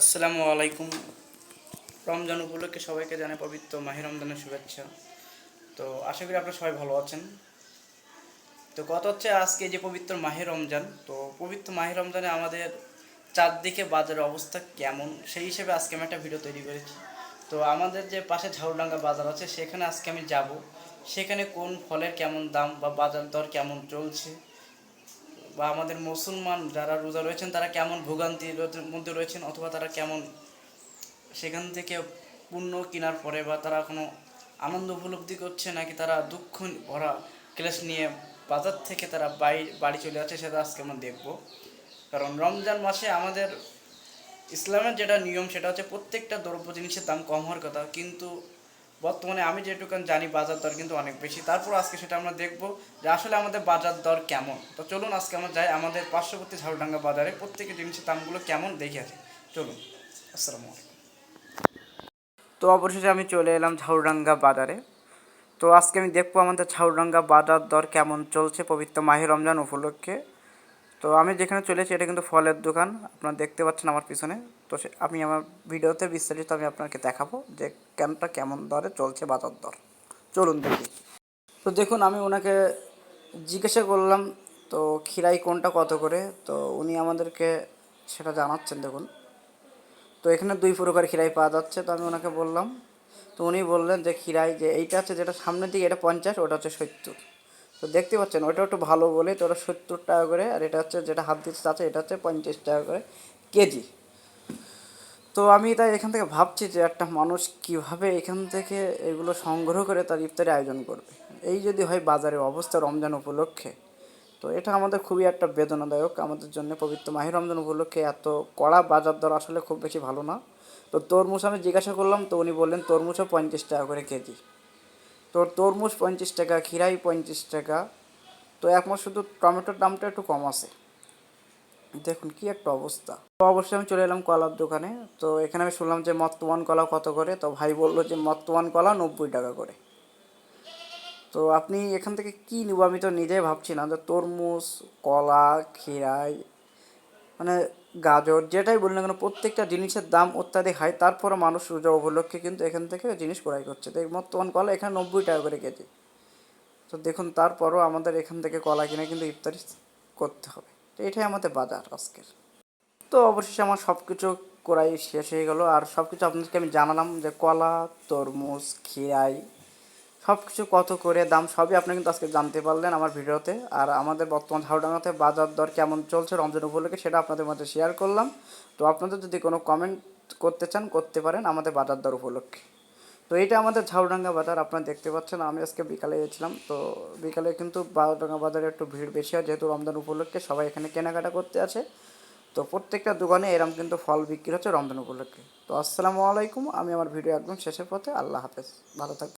আসসালামু আলাইকুম। রমজান উপলক্ষে সবাইকে জানাই পবিত্র মাহি রমজানের শুভেচ্ছা। তো আশা করি আপনারা সবাই ভালো আছেন। তো কত হচ্ছে আজকে যে পবিত্র মাহে রমজান, তো পবিত্র মাহে রমজানে আমাদের চারদিকে বাজারের অবস্থা কেমন, সেই হিসেবে আজকে আমি একটা ভিডিও তৈরি করেছি। তো আমাদের যে পাশে ঝাউডাঙ্গা বাজার আছে, সেখানে আজকে আমি যাব। সেখানে কোন ফলের কেমন দাম বা বাজার দর কেমন চলছে? বা আমাদের মুসলমান যারা রোজা রয়েছেন, তারা কেমন ভোগান্তির মধ্যে রয়েছেন অথবা তারা কেমন সেখান থেকে পণ্য কেনার পরে বা তারা কোনো আনন্দ উপলব্ধি করছে নাকি তারা দুঃখ ভরা ক্লেশ নিয়ে বাজার থেকে তারা বাড়ি বাড়ি চলে যাচ্ছে সেটা আজকে আমরা দেখব। কারণ রমজান মাসে আমাদের ইসলামের যেটা নিয়ম সেটা হচ্ছে প্রত্যেকটা দ্রব্য জিনিসের দাম কম হওয়ার কথা। কিন্তু বর্তমানে আমি যেটুকান জানি বাজার দর কিন্তু অনেক বেশি। তারপর আজকে সেটা আমরা দেখব যে আসলে আমাদের বাজার দর কেমন। তো চলুন আজকে আমরা যাই আমাদের পার্শ্ববর্তী ঝাড়ুডাঙ্গা বাজারে। প্রত্যেকের জিনিসের দামগুলো কেমন দেখে আসি। চলুন, আসসালামু আলাইকুম। তো অবশেষে আমি চলে এলাম ঝাড়ুডাঙ্গা বাজারে। তো আজকে আমি দেখব আমাদের ঝাড়ুডাঙ্গা বাজার দর কেমন চলছে পবিত্র মাহে রমজান উপলক্ষে। তো আমি যেখানে চলেছি, এটা কিন্তু ফলের দোকান। আপনারা দেখতে পাচ্ছেন আমার পিছনে। তো আমি আমার ভিডিওতে বিস্তারিত আমি আপনাকে দেখাবো যে কেনটা কেমন দরে চলছে বাজার দর। চলুন দেখি। তো দেখুন, আমি ওনাকে জিজ্ঞাসা করলাম, তো খিরাই কোনটা, কত করে? তো উনি আমাদেরকে সেটা জানাচ্ছেন, দেখুন। তো এখানে দুই প্রকার খিরাই পাওয়া যাচ্ছে, তো আমি ওনাকে বললাম। তো উনি বললেন যে খিরাই যে এইটা আছে যেটা সামনের দিকে, এটা পঞ্চাশ, ওটা হচ্ছে সত্তর। তো দেখতে পাচ্ছেন, ওটা একটু ভালো বলে তো ওটা সত্তর টাকা করে, আর এটা হচ্ছে যেটা হাত দিচ্ছে আছে এটা হচ্ছে পঞ্চাশ টাকা করে কেজি। তো আমি তাই এখান থেকে ভাবছি যে একটা মানুষ কীভাবে এখান থেকে এগুলো সংগ্রহ করে তার ইফতারি আয়োজন করবে। এই যদি হয় বাজারে অবস্থা রমজান উপলক্ষে, তো এটা আমাদের খুবই একটা বেদনাদায়ক, আমাদের জন্য পবিত্র মাহির রমজান উপলক্ষে এত কড়া বাজার দর আসলে খুব বেশি ভালো না। তো তরমুজ আমি জিজ্ঞাসা করলাম, তো উনি বললেন, তরমুজও পঞ্চাশ টাকা করে কেজি। তো তরমুজ পঞ্চাশ টাকা খিরাই পঞ্চাশ টাকা। তো একমাস শুধু টমেটোর দামটা একটু কম আছে। দেখুন কি একটা অবস্থা। তো অবশ্যই আমি চলে এলাম কলার দোকানে। তো এখানে আমি শুনলাম যে মত্তওয়ান কলা কত করে? তো ভাই বলল যে মত্তওয়ান কলা নব্বই টাকা করে। তো আপনি এখান থেকে কি নেব? আমি তো নিজেই ভাবছি না। যে তরমুজ, কলা খিরাই মানে গাজর যেটাই বলি না কেন, প্রত্যেকটা জিনিসের দাম অত্যাধিক হাই তারপরে মানুষ রোজা উপলক্ষে কিন্তু এখান থেকে জিনিস ক্রয় করছে। তো বর্তমান কলা এখানে নব্বই টাকা করে কেজি। তো দেখুন, তারপরও আমাদের এখান থেকে কলা কিনে কিন্তু ইফতারি করতে হবে। তো এটাই আমাদের বাজার আজকের। তো অবশেষে আমার সব কিছু করাই শেষ হয়ে গেলো। আর সব কিছু আপনাদেরকে আমি জানালাম যে কলা, তরমুজ খিরাই সব কিছু কত করে, দাম সবই আপনি কিন্তু আজকে জানতে পারলেন আমার ভিডিওতে। আর আমাদের বর্তমান ঝাউডাঙ্গাতে বাজার দর কেমন চলছে, রমজান উপলক্ষে সেটা আপনাদের মধ্যে শেয়ার করলাম। তো আপনাদের যদি কোনো কমেন্ট করতে চান, করতে পারেন আমাদের বাজার দর উপলক্ষে। তো এটা আমাদের ঝাউডাঙ্গা বাজার, আপনারা দেখতে পাচ্ছেন আমি আজকে বিকালে গেছিলাম তো বিকালে কিন্তু ঝাউডাঙ্গা বাজারে একটু ভিড় বেশি হয়, যেহেতু রমজান উপলক্ষে সবাই এখানে কেনাকাটা করতে আছে তো প্রত্যেকটা দোকানে এরম কিন্তু ফল বিক্রি হচ্ছে রমজান উপলক্ষে। তো আসসালামু আলাইকুম, আমি আমার ভিডিও একদম শেষের পথে, আল্লাহ হাফেজ, ভালো থাকবেন